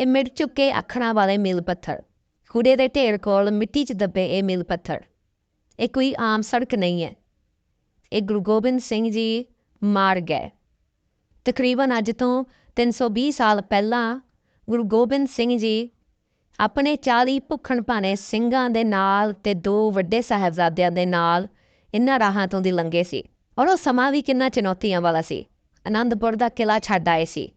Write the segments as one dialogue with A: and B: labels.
A: ਇਹ ਮਿਟ ਚੁੱਕੇ ਅੱਖਰਾਂ ਵਾਲੇ ਮੀਲ ਪੱਥਰ। ਕੂੜੇ ਦੇ ਢੇਰ ਕੋਲ ਮਿੱਟੀ 'ਚ ਦੱਬੇ ਇਹ ਮੀਲ ਪੱਥਰ। ਇਹ ਕੋਈ ਆਮ ਸੜਕ ਨਹੀਂ ਹੈ। ਇਹ ਗੁਰੂ ਗੋਬਿੰਦ ਸਿੰਘ ਜੀ ਮਾਰ ਗਏ ਤਕਰੀਬਨ ਅੱਜ ਤੋਂ 320 ਸਾਲ ਪਹਿਲਾਂ ਗੁਰੂ ਗੋਬਿੰਦ ਸਿੰਘ ਜੀ ਆਪਣੇ 40 ਭੁੱਖਣ ਭਾਣੇ ਸਿੰਘਾਂ ਦੇ ਨਾਲ ਤੇ ਦੋ ਵੱਡੇ ਸਾਹਿਬਜ਼ਾਦਿਆਂ ਦੇ ਨਾਲ ਇਹਨਾਂ ਰਾਹਾਂ ਤੋਂ ਦੀ ਲੰਘੇ ਸੀ। ਔਰ ਉਹ ਸਮਾਂ ਵੀ ਕਿੰਨਾ ਚੁਣੌਤੀਆਂ ਵਾਲਾ ਸੀ। ਆਨੰਦਪੁਰ ਦਾ ਕਿਲਾ ਛੱਡ ਆਏ ਸੀ।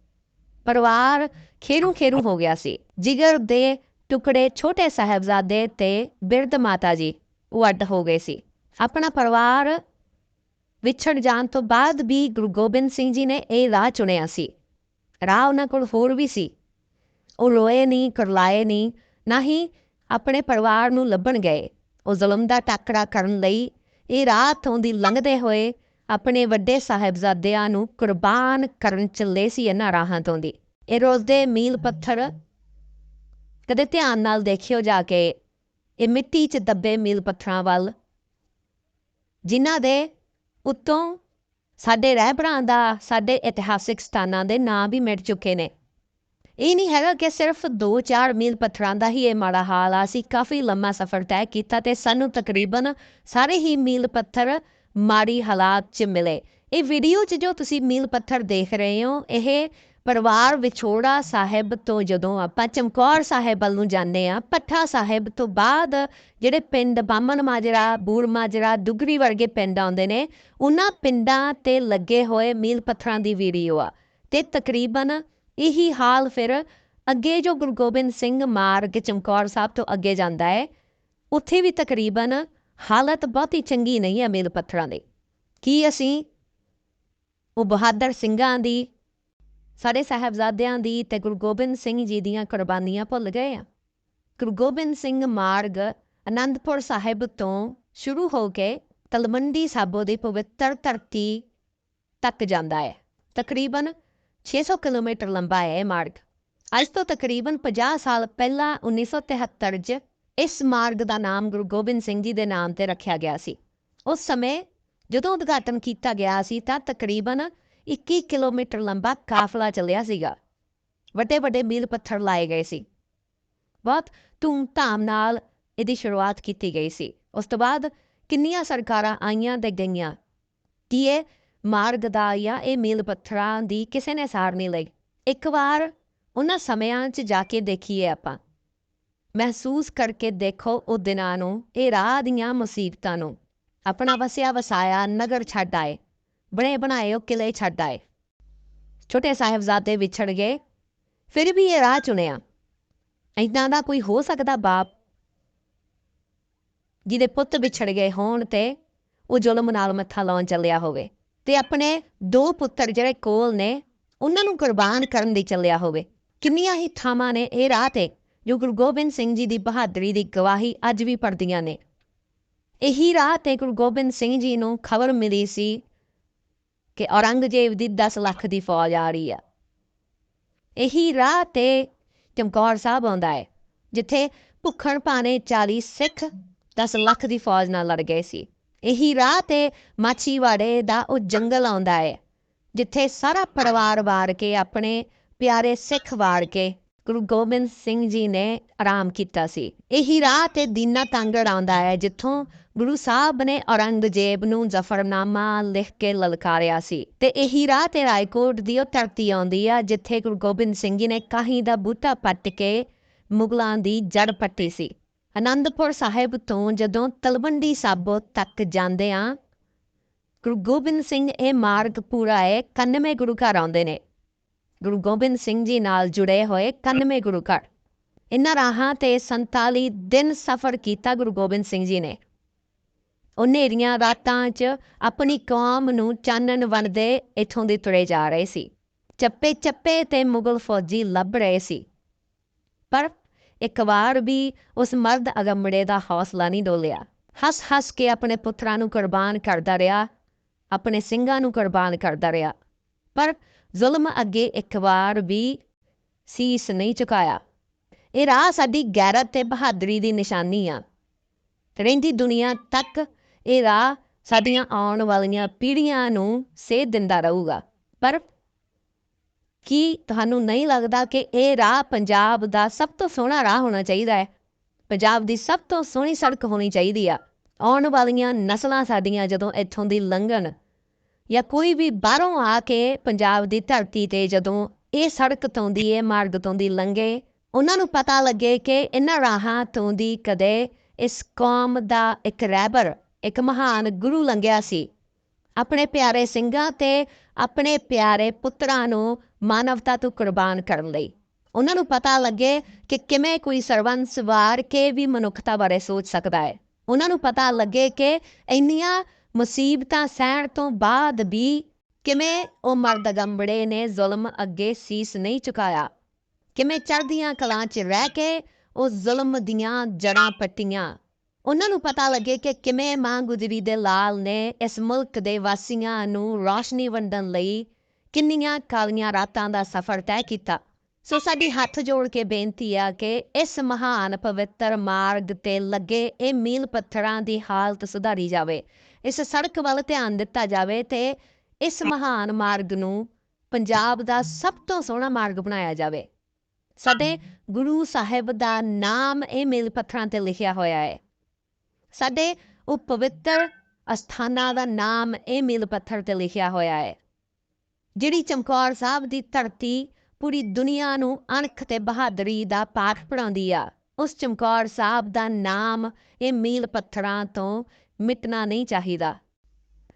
A: ਪਰਿਵਾਰ ਖੇਰੂ ਖੇਰੂ ਹੋ ਗਿਆ ਸੀ। ਜਿਗਰ ਦੇ ਟੁਕੜੇ ਛੋਟੇ ਸਾਹਿਬਜ਼ਾਦੇ ਤੇ ਬਿਰਧ ਮਾਤਾ ਜੀ ਉਹ ਅੱਡ ਹੋ ਗਏ ਸੀ। ਆਪਣਾ ਪਰਿਵਾਰ ਵਿਛੜ ਜਾਣ ਤੋਂ ਬਾਅਦ ਵੀ ਗੁਰੂ ਗੋਬਿੰਦ ਸਿੰਘ ਜੀ ਨੇ ਇਹ ਰਾਹ ਚੁਣਿਆ ਸੀ। ਰਾਹ ਉਹਨਾਂ ਕੋਲ ਹੋਰ ਵੀ ਸੀ। ਉਹ ਰੋਏ ਨਹੀਂ, ਕਰਲਾਏ ਨਹੀਂ, ਨਾ ਹੀ ਆਪਣੇ ਪਰਿਵਾਰ ਨੂੰ ਲੱਭਣ ਗਏ। ਉਹ ਜ਼ੁਲਮ ਦਾ ਟਾਕਰਾ ਕਰਨ ਲਈ ਇਹ ਰਾਹ ਤੋਂ ਦੀ ਲੰਘਦੇ ਹੋਏ ਆਪਣੇ ਵੱਡੇ ਸਾਹਿਬਜ਼ਾਦਿਆਂ ਨੂੰ ਕੁਰਬਾਨ ਕਰਨ ਚੱਲੇ ਸੀ ਇਹਨਾਂ ਰਾਹਾਂ ਤੋਂ ਦੀ। ਇਹ ਰੋਜ਼ ਦੇ ਮੀਲ ਪੱਥਰ ਕਦੇ ਧਿਆਨ ਨਾਲ ਦੇਖਿਓ ਜਾ ਕੇ ਇਹ ਮਿੱਟੀ 'ਚ ਦੱਬੇ ਮੀਲ ਪੱਥਰਾਂ ਵੱਲ ਜਿਨ੍ਹਾਂ ਦੇ ਉੱਤੋਂ ਸਾਡੇ ਰਹਿਬਰਾਂ ਦਾ ਸਾਡੇ ਇਤਿਹਾਸਿਕ ਸਥਾਨਾਂ ਦੇ ਨਾਂ ਵੀ ਮਿਟ ਚੁੱਕੇ ਨੇ। ਇਹ ਨਹੀਂ ਹੈਗਾ ਕਿ ਸਿਰਫ 2-4 ਮੀਲ ਪੱਥਰਾਂ ਦਾ ਹੀ ਇਹ ਮਾੜਾ ਹਾਲ ਆ। ਸੀ ਕਾਫੀ ਲੰਮਾ ਸਫ਼ਰ ਤੈਅ ਕੀਤਾ ਤੇ ਸਾਨੂੰ ਤਕਰੀਬਨ ਸਾਰੇ ਹੀ ਮੀਲ ਪੱਥਰ ਮਾੜੀ ਹਾਲਾਤ 'ਚ ਮਿਲੇ। ਇਹ ਵੀਡੀਓ 'ਚ ਜੋ ਤੁਸੀਂ ਮੀਲ ਪੱਥਰ ਦੇਖ ਰਹੇ ਹੋ, ਇਹ ਪਰਿਵਾਰ ਵਿਛੋੜਾ ਸਾਹਿਬ ਤੋਂ ਜਦੋਂ ਆਪਾਂ ਚਮਕੌਰ ਸਾਹਿਬ ਵੱਲ ਨੂੰ ਜਾਂਦੇ ਆ ਪੱਠਾ ਸਾਹਿਬ ਤੋਂ ਬਾਅਦ ਜਿਹੜੇ ਪਿੰਡ ਬਾਮਨ ਮਾਜਰਾ, ਬੂਰ ਮਾਜਰਾ, ਦੁਗਰੀ ਵਰਗੇ ਪਿੰਡ ਆਉਂਦੇ ਨੇ, ਉਹਨਾਂ ਪਿੰਡਾਂ ਤੇ ਲੱਗੇ ਹੋਏ ਮੀਲ ਪੱਥਰਾਂ ਦੀ ਵੀਡੀਓ ਆ। ਤੇ ਤਕਰੀਬਨ ਇਹੀ ਹਾਲ ਫਿਰ ਅੱਗੇ ਜੋ ਗੁਰੂ ਗੋਬਿੰਦ ਸਿੰਘ ਮਾਰਗ ਚਮਕੌਰ ਸਾਹਿਬ ਤੋਂ ਅੱਗੇ ਜਾਂਦਾ ਹੈ, ਉੱਥੇ ਵੀ ਤਕਰੀਬਨ ਹਾਲਤ ਬਹੁਤ ਹੀ ਚੰਗੀ ਨਹੀਂ ਹੈ ਮੇਲ ਪੱਥਰਾਂ ਦੀ। ਕੀ ਅਸੀਂ ਉਹ ਬਹਾਦਰ ਸਿੰਘਾਂ ਦੀ, ਸਾਡੇ ਸਾਹਿਬਜ਼ਾਦਿਆਂ ਦੀ ਤੇ ਗੁਰੂ ਗੋਬਿੰਦ ਸਿੰਘ ਜੀ ਦੀਆਂ ਕੁਰਬਾਨੀਆਂ ਭੁੱਲ ਗਏ ਆ ਗੁਰੂ ਗੋਬਿੰਦ ਸਿੰਘ ਮਾਰਗ ਅਨੰਦਪੁਰ ਸਾਹਿਬ ਤੋਂ ਸ਼ੁਰੂ ਹੋ ਕੇ ਤਲਮੰਡੀ ਸਾਬੋ ਦੀ ਪਵਿੱਤਰ ਧਰਤੀ ਤੱਕ ਜਾਂਦਾ ਹੈ। ਤਕਰੀਬਨ 600 ਕਿਲੋਮੀਟਰ ਲੰਬਾ ਹੈ ਇਹ ਮਾਰਗ। ਅੱਜ ਤੋਂ ਤਕਰੀਬਨ 50 ਸਾਲ ਪਹਿਲਾਂ 1973 'ਚ ਇਸ ਮਾਰਗ ਦਾ ਨਾਮ ਗੁਰੂ ਗੋਬਿੰਦ ਸਿੰਘ ਜੀ ਦੇ ਨਾਮ ਤੇ ਰੱਖਿਆ ਗਿਆ ਸੀ। ਉਸ ਸਮੇਂ ਜਦੋਂ ਉਦਘਾਟਨ ਕੀਤਾ ਗਿਆ ਸੀ ਤਾਂ ਤਕਰੀਬਨ 21 ਕਿਲੋਮੀਟਰ ਲੰਬਾ ਕਾਫਲਾ ਚੱਲਿਆ ਸੀਗਾ। ਵੱਡੇ ਵੱਡੇ ਮੀਲ ਪੱਥਰ ਲਾਏ ਗਏ ਸੀ। ਬਹੁਤ ਧੂਮ-ਧਾਮ ਨਾਲ ਇਹਦੀ ਸ਼ੁਰੂਆਤ ਕੀਤੀ ਗਈ ਸੀ। ਉਸ ਤੋਂ ਬਾਅਦ ਕਿੰਨੀਆਂ ਸਰਕਾਰਾਂ ਆਈਆਂ ਤੇ ਗਈਆਂ? ਕੀ ਇਹ ਮਾਰਗ ਦਾ ਜਾਂ ਇਹ ਮੀਲ ਪੱਥਰਾਂ ਦੀ ਕਿਸੇ ਨੇ ਸਾਰ ਨਹੀਂ ਲਈ? ਇੱਕ ਵਾਰ ਉਹਨਾਂ ਸਮਿਆਂ 'ਚ ਜਾ ਕੇ ਦੇਖੀਏ ਆਪਾਂ। ਮਹਿਸੂਸ ਕਰਕੇ ਦੇਖੋ ਉਹ ਦਿਨਾਂ ਨੂੰ, ਇਹ ਰਾਹ ਦੀਆਂ ਮੁਸੀਬਤਾਂ ਨੂੰ। ਆਪਣਾ ਵਸਿਆ ਵਸਾਇਆ ਨਗਰ ਛੱਡ ਆਏ, ਬਣੇ ਬਣਾਏ ਉਹ ਕਿਲੇ ਛੱਡ ਆਏ। ਛੋਟੇ ਸਾਹਿਬਜ਼ਾਦੇ ਵਿਛੜ ਗਏ, ਫਿਰ ਵੀ ਇਹ ਰਾਹ ਚੁਣਿਆ। ਇਦਾਂ ਦਾ ਕੋਈ ਹੋ ਸਕਦਾ ਬਾਪ? ਜਿਹਦੇ ਪੁੱਤ ਵਿਛੜ ਗਏ ਹੋਣ ਤੇ ਉਹ ਜ਼ੁਲਮ ਨਾਲ ਮੱਥਾ ਲਾਉਣ ਚੱਲਿਆ ਹੋਵੇ ਤੇ ਆਪਣੇ ਦੋ ਪੁੱਤਰ ਜਿਹੜੇ ਕੋਲ ਨੇ, ਉਹਨਾਂ ਨੂੰ ਕੁਰਬਾਨ ਕਰਨ ਲਈ ਚੱਲਿਆ ਹੋਵੇ। ਕਿੰਨੀਆਂ ਹੀ ਥਾਵਾਂ ਨੇ ਇਹ ਰਾਹ ਤੇ। ਜੋ ਗੁਰੂ ਗੋਬਿੰਦ ਸਿੰਘ ਜੀ ਦੀ ਬਹਾਦਰੀ ਦੀ ਗਵਾਹੀ ਅੱਜ ਵੀ ਪੜਦੀਆਂ ਨੇ। ਇਹੀ ਰਾਹ ਤੇ ਗੁਰੂ ਗੋਬਿੰਦ ਸਿੰਘ ਜੀ ਨੂੰ ਖਬਰ ਮਿਲੀ ਸੀ ਕਿ ਔਰੰਗਜ਼ੇਬ ਦੀ 10 ਲੱਖ ਦੀ ਫੌਜ ਆ ਰਹੀ ਆ। ਇਹੀ ਰਾਹ ਤੇ ਚਮਕੌਰ ਸਾਹਿਬ ਆਉਂਦਾ ਹੈ, ਜਿੱਥੇ ਭੁੱਖਣ ਪਾਣੇ 40 ਸਿੱਖ 10 ਲੱਖ ਦੀ ਫੌਜ ਨਾਲ ਲੜ ਗਏ ਸੀ। ਇਹੀ ਰਾਹ ਤੇ ਮਾਛੀਵਾੜੇ ਦਾ ਉਹ ਜੰਗਲ ਆਉਂਦਾ ਹੈ, ਜਿੱਥੇ ਸਾਰਾ ਪਰਿਵਾਰ ਵਾਰ ਕੇ ਆਪਣੇ ਪਿਆਰੇ ਸਿੱਖ ਵਾਰ ਕੇ ਗੁਰੂ ਗੋਬਿੰਦ ਸਿੰਘ ਜੀ ਨੇ ਆਰਾਮ ਕੀਤਾ ਸੀ। ਇਹੀ ਰਾਹ ਤੇ ਦੀਨਾ ਤਾਂਗੜ ਆਉਂਦਾ ਹੈ, ਜਿੱਥੋਂ ਗੁਰੂ ਸਾਹਿਬ ਨੇ ਔਰੰਗਜ਼ੇਬ ਨੂੰ ਜ਼ਫਰਨਾਮਾ ਲਿਖ ਕੇ ਲਲਕਾਰਿਆ ਸੀ। ਤੇ ਇਹੀ ਰਾਹ ਤੇ ਰਾਏਕੋਟ ਦੀ ਉਹ ਧਰਤੀ ਆਉਂਦੀ ਆ, ਜਿੱਥੇ ਗੁਰੂ ਗੋਬਿੰਦ ਸਿੰਘ ਜੀ ਨੇ ਕਾਹੀ ਦਾ ਬੂਟਾ ਪੱਟ ਕੇ ਮੁਗਲਾਂ ਦੀ ਜੜ ਪੱਟੀ ਸੀ। ਆਨੰਦਪੁਰ ਸਾਹਿਬ ਤੋਂ ਜਦੋਂ ਤਲਵੰਡੀ ਸਾਬੋ ਤੱਕ ਜਾਂਦੇ ਆ, ਗੁਰੂ ਗੋਬਿੰਦ ਸਿੰਘ, ਇਹ ਮਾਰਗ ਪੂਰਾ ਹੈ 91 ਗੁਰੂ ਘਰ ਆਉਂਦੇ ਨੇ। ਗੁਰੂ ਗੋਬਿੰਦ ਸਿੰਘ ਜੀ ਨਾਲ ਜੁੜੇ ਹੋਏ 91 ਗੁਰੂ ਘਰ ਇਨ੍ਹਾਂ ਰਾਹਾਂ ਤੇ 47 ਦਿਨ ਸਫ਼ਰ ਕੀਤਾ ਗੁਰੂ ਗੋਬਿੰਦ ਸਿੰਘ ਜੀ ਨੇ। ਉਹ ਰਾਤਾਂ 'ਚ ਆਪਣੀ ਕੌਮ ਨੂੰ ਚਾਨਣ ਵੰਡਦੇ ਇੱਥੋਂ ਦੇ ਤੁਰੇ ਜਾ ਰਹੇ ਸੀ। ਚੱਪੇ ਚੱਪੇ ਤੇ ਮੁਗਲ ਫੌਜੀ ਲੱਭ ਰਹੇ ਸੀ। ਪਰ ਇੱਕ ਵਾਰ ਵੀ ਉਸ ਮਰਦ ਅਗੰਮੜੇ ਦਾ ਹੌਸਲਾ ਨਹੀਂ ਡੋਲਿਆ। ਹੱਸ ਹੱਸ ਕੇ ਆਪਣੇ ਪੁੱਤਰਾਂ ਨੂੰ ਕੁਰਬਾਨ ਕਰਦਾ ਰਿਹਾ, ਆਪਣੇ ਸਿੰਘਾਂ ਨੂੰ ਕੁਰਬਾਨ ਕਰਦਾ ਰਿਹਾ। ਪਰ ਜ਼ੁਲਮ ਅੱਗੇ ਇੱਕ ਵਾਰ ਵੀ ਸੀਸ ਨਹੀਂ ਝੁਕਾਇਆ। ਇਹ ਰਾਹ ਸਾਡੀ ਗੈਰਤ ਤੇ ਬਹਾਦਰੀ ਦੀ ਨਿਸ਼ਾਨੀ ਆ। ਰਹਿੰਦੀ ਦੁਨੀਆ ਤੱਕ ਇਹ ਰਾਹ ਸਾਡੀਆਂ ਆਉਣ ਵਾਲੀਆਂ ਪੀੜ੍ਹੀਆਂ ਨੂੰ ਸੇਧ ਦਿੰਦਾ ਰਹੂਗਾ। ਪਰ ਕੀ ਤੁਹਾਨੂੰ ਨਹੀਂ ਲੱਗਦਾ ਕਿ ਇਹ ਰਾਹ ਪੰਜਾਬ ਦਾ ਸਭ ਤੋਂ ਸੋਹਣਾ ਰਾਹ ਹੋਣਾ ਚਾਹੀਦਾ ਹੈ? ਪੰਜਾਬ ਦੀ ਸਭ ਤੋਂ ਸੋਹਣੀ ਸੜਕ ਹੋਣੀ ਚਾਹੀਦੀ ਆ। ਆਉਣ ਵਾਲੀਆਂ ਨਸਲਾਂ ਸਾਡੀਆਂ ਜਦੋਂ ਇੱਥੋਂ ਦੀ ਲੰਘਣ ਜਾਂ ਕੋਈ ਵੀ ਬਾਹਰੋਂ ਆ ਕੇ ਪੰਜਾਬ ਦੀ ਧਰਤੀ ਤੇ ਜਦੋਂ ਇਹ ਸੜਕ ਤੋਂ ਦੀ, ਇਹ ਮਾਰਗ ਤੋਂ ਦੀ ਲੰਘੇ, ਉਹਨਾਂ ਨੂੰ ਪਤਾ ਲੱਗੇ ਕਿ ਇਹਨਾਂ ਰਾਹਾਂ ਤੋਂ ਦੀ ਕਦੇ ਇਸ ਕੌਮ ਦਾ ਇੱਕ ਰਹਿਬਰ ਇੱਕ ਮਹਾਨ ਗੁਰੂ ਲੰਘਿਆ ਸੀ। ਆਪਣੇ ਪਿਆਰੇ ਸਿੰਘਾਂ ਤੇ ਆਪਣੇ ਪਿਆਰੇ ਪੁੱਤਰਾਂ ਨੂੰ ਮਾਨਵਤਾ ਤੋਂ ਕੁਰਬਾਨ ਕਰਨ ਲਈ। ਉਹਨਾਂ ਨੂੰ ਪਤਾ ਲੱਗੇ ਕਿ ਕਿਵੇਂ ਕੋਈ ਸਰਵੰਸ ਵਾਰ ਕੇ ਵੀ ਮਨੁੱਖਤਾ ਬਾਰੇ ਸੋਚ ਸਕਦਾ ਹੈ। ਉਹਨਾਂ ਨੂੰ ਪਤਾ ਲੱਗੇ ਕਿ ਇੰਨੀਆਂ ਮੁਸੀਬਤਾਂ ਸਹਿਣ ਤੋਂ ਬਾਅਦ ਵੀ ਕਿਵੇਂ ਉਹ ਮਰਦ ਗੰਬੜੇ ਨੇ ਜ਼ੁਲਮ ਅੱਗੇ ਸੀਸ ਨਹੀਂ ਝੁਕਾਇਆ? ਕਿਵੇਂ ਚੜ੍ਹਦੀਆਂ ਕਲਾਂ 'ਚ ਰਹਿ ਕੇ ਉਹ ਜ਼ੁਲਮ ਦੀਆਂ ਜੜਾਂ ਪੱਟੀਆਂ? ਉਹਨਾਂ ਨੂੰ ਪਤਾ ਲੱਗੇ ਕਿ ਕਿਵੇਂ ਮਾਂ ਗੁਜਰੀ ਦੇ ਲਾਲ ਨੇ ਇਸ ਮੁਲਕ ਦੇ ਵਾਸੀਆਂ ਨੂੰ ਰੌਸ਼ਨੀ ਵੰਡਣ ਲਈ ਕਿੰਨੀਆਂ ਕਾਲੀਆਂ ਰਾਤਾਂ ਦਾ ਸਫ਼ਰ ਤੈਅ ਕੀਤਾ। ਸੋ ਸਾਡੀ ਹੱਥ ਜੋੜ ਕੇ ਬੇਨਤੀ ਆ ਕਿ ਇਸ ਮਹਾਨ ਪਵਿੱਤਰ ਮਾਰਗ ਤੇ ਲੱਗੇ ਇਹ ਮੀਲ ਪੱਥਰਾਂ ਦੀ ਹਾਲਤ ਸੁਧਾਰੀ ਜਾਵੇ। ਇਸ ਸੜਕ ਵੱਲ ਧਿਆਨ ਦਿੱਤਾ ਜਾਵੇ ਤੇ ਇਸ ਮਹਾਨ ਮਾਰਗ ਨੂੰ ਪੰਜਾਬ ਦਾ ਸਭ ਤੋਂ ਸੋਹਣਾ ਮਾਰਗ ਬਣਾਇਆ ਜਾਵੇ। ਸਾਡੇ ਗੁਰੂ ਸਾਹਿਬ ਦਾ ਨਾਮ ਇਹ ਮੀਲ ਪੱਥਰਾਂ ਤੇ ਲਿਖਿਆ ਹੋਇਆ ਹੈ। ਸਾਡੇ ਉਹ ਪਵਿੱਤਰ ਅਸਥਾਨਾਂ ਦਾ ਨਾਮ ਇਹ ਮੀਲ ਪੱਥਰ ਤੇ ਲਿਖਿਆ ਹੋਇਆ ਹੈ। ਜਿਹੜੀ ਚਮਕੌਰ ਸਾਹਿਬ ਦੀ ਧਰਤੀ ਪੂਰੀ ਦੁਨੀਆ ਨੂੰ ਅਣਖ ਤੇ ਬਹਾਦਰੀ ਦਾ ਪਾਠ ਪੜਾਉਂਦੀ ਆ, ਉਸ ਚਮਕੌਰ ਸਾਹਿਬ ਦਾ ਨਾਮ ਇਹ ਮੀਲ ਪੱਥਰਾਂ ਤੋਂ ਮਿਟਣਾ ਨਹੀਂ ਚਾਹੀਦਾ।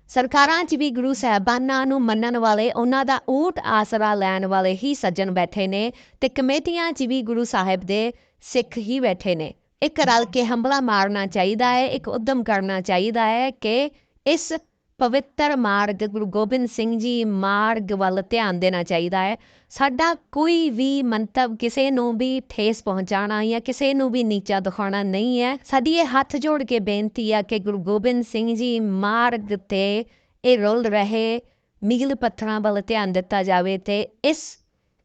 A: ਸਰਕਾਰਾਂ 'ਚ ਵੀ ਗੁਰੂ ਸਾਹਿਬਾਨਾਂ ਨੂੰ ਮੰਨਣ ਵਾਲੇ ਉਹਨਾਂ ਦਾ ਊਟ ਆਸਰਾ ਲੈਣ ਵਾਲੇ ਹੀ ਸੱਜਣ ਬੈਠੇ ਨੇ ਤੇ ਕਮੇਟੀਆਂ 'ਚ ਵੀ ਗੁਰੂ ਸਾਹਿਬ ਦੇ ਸਿੱਖ ਹੀ ਬੈਠੇ ਨੇ। ਇੱਕ ਰਲ ਕੇ ਹੰਬਲਾ ਮਾਰਨਾ ਚਾਹੀਦਾ ਹੈ, ਇੱਕ ਉਦਮ ਕਰਨਾ ਚਾਹੀਦਾ ਹੈ ਕਿ ਇਸ ਪਵਿੱਤਰ ਮਾਰਗ, ਗੁਰੂ ਗੋਬਿੰਦ ਸਿੰਘ ਜੀ ਮਾਰਗ ਵੱਲ ਧਿਆਨ ਦੇਣਾ ਚਾਹੀਦਾ ਹੈ। ਸਾਡਾ ਕੋਈ ਵੀ ਮੰਤਵ ਕਿਸੇ ਨੂੰ ਵੀ ਠੇਸ ਪਹੁੰਚਾਉਣਾ ਜਾਂ ਕਿਸੇ ਨੂੰ ਵੀ ਨੀਚਾ ਦਿਖਾਉਣਾ ਨਹੀਂ ਹੈ। ਸਾਡੀ ਇਹ ਹੱਥ ਜੋੜ ਕੇ ਬੇਨਤੀ ਆ ਕਿ ਗੁਰੂ ਗੋਬਿੰਦ ਸਿੰਘ ਜੀ ਮਾਰਗ ਤੇ ਇਹ ਰੋਲ ਰਹੇ, ਮੀਲ ਪੱਥਰਾਂ ਵੱਲ ਧਿਆਨ ਦਿੱਤਾ ਜਾਵੇ ਤੇ ਇਸ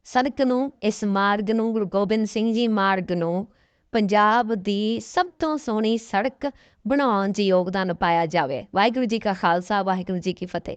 A: ਸੜਕ ਨੂੰ, ਇਸ ਮਾਰਗ ਨੂੰ, ਗੁਰੂ ਗੋਬਿੰਦ ਸਿੰਘ ਜੀ ਮਾਰਗ ਨੂੰ ਪੰਜਾਬ ਦੀ ਸਭ ਤੋਂ ਸੋਹਣੀ ਸੜਕ ਬਣਾਉਣ 'ਚ ਯੋਗਦਾਨ ਪਾਇਆ ਜਾਵੇ। ਵਾਹਿਗੁਰੂ ਜੀ ਕਾ ਖਾਲਸਾ, ਵਾਹਿਗੁਰੂ ਜੀ ਕੀ ਫਤਿਹ।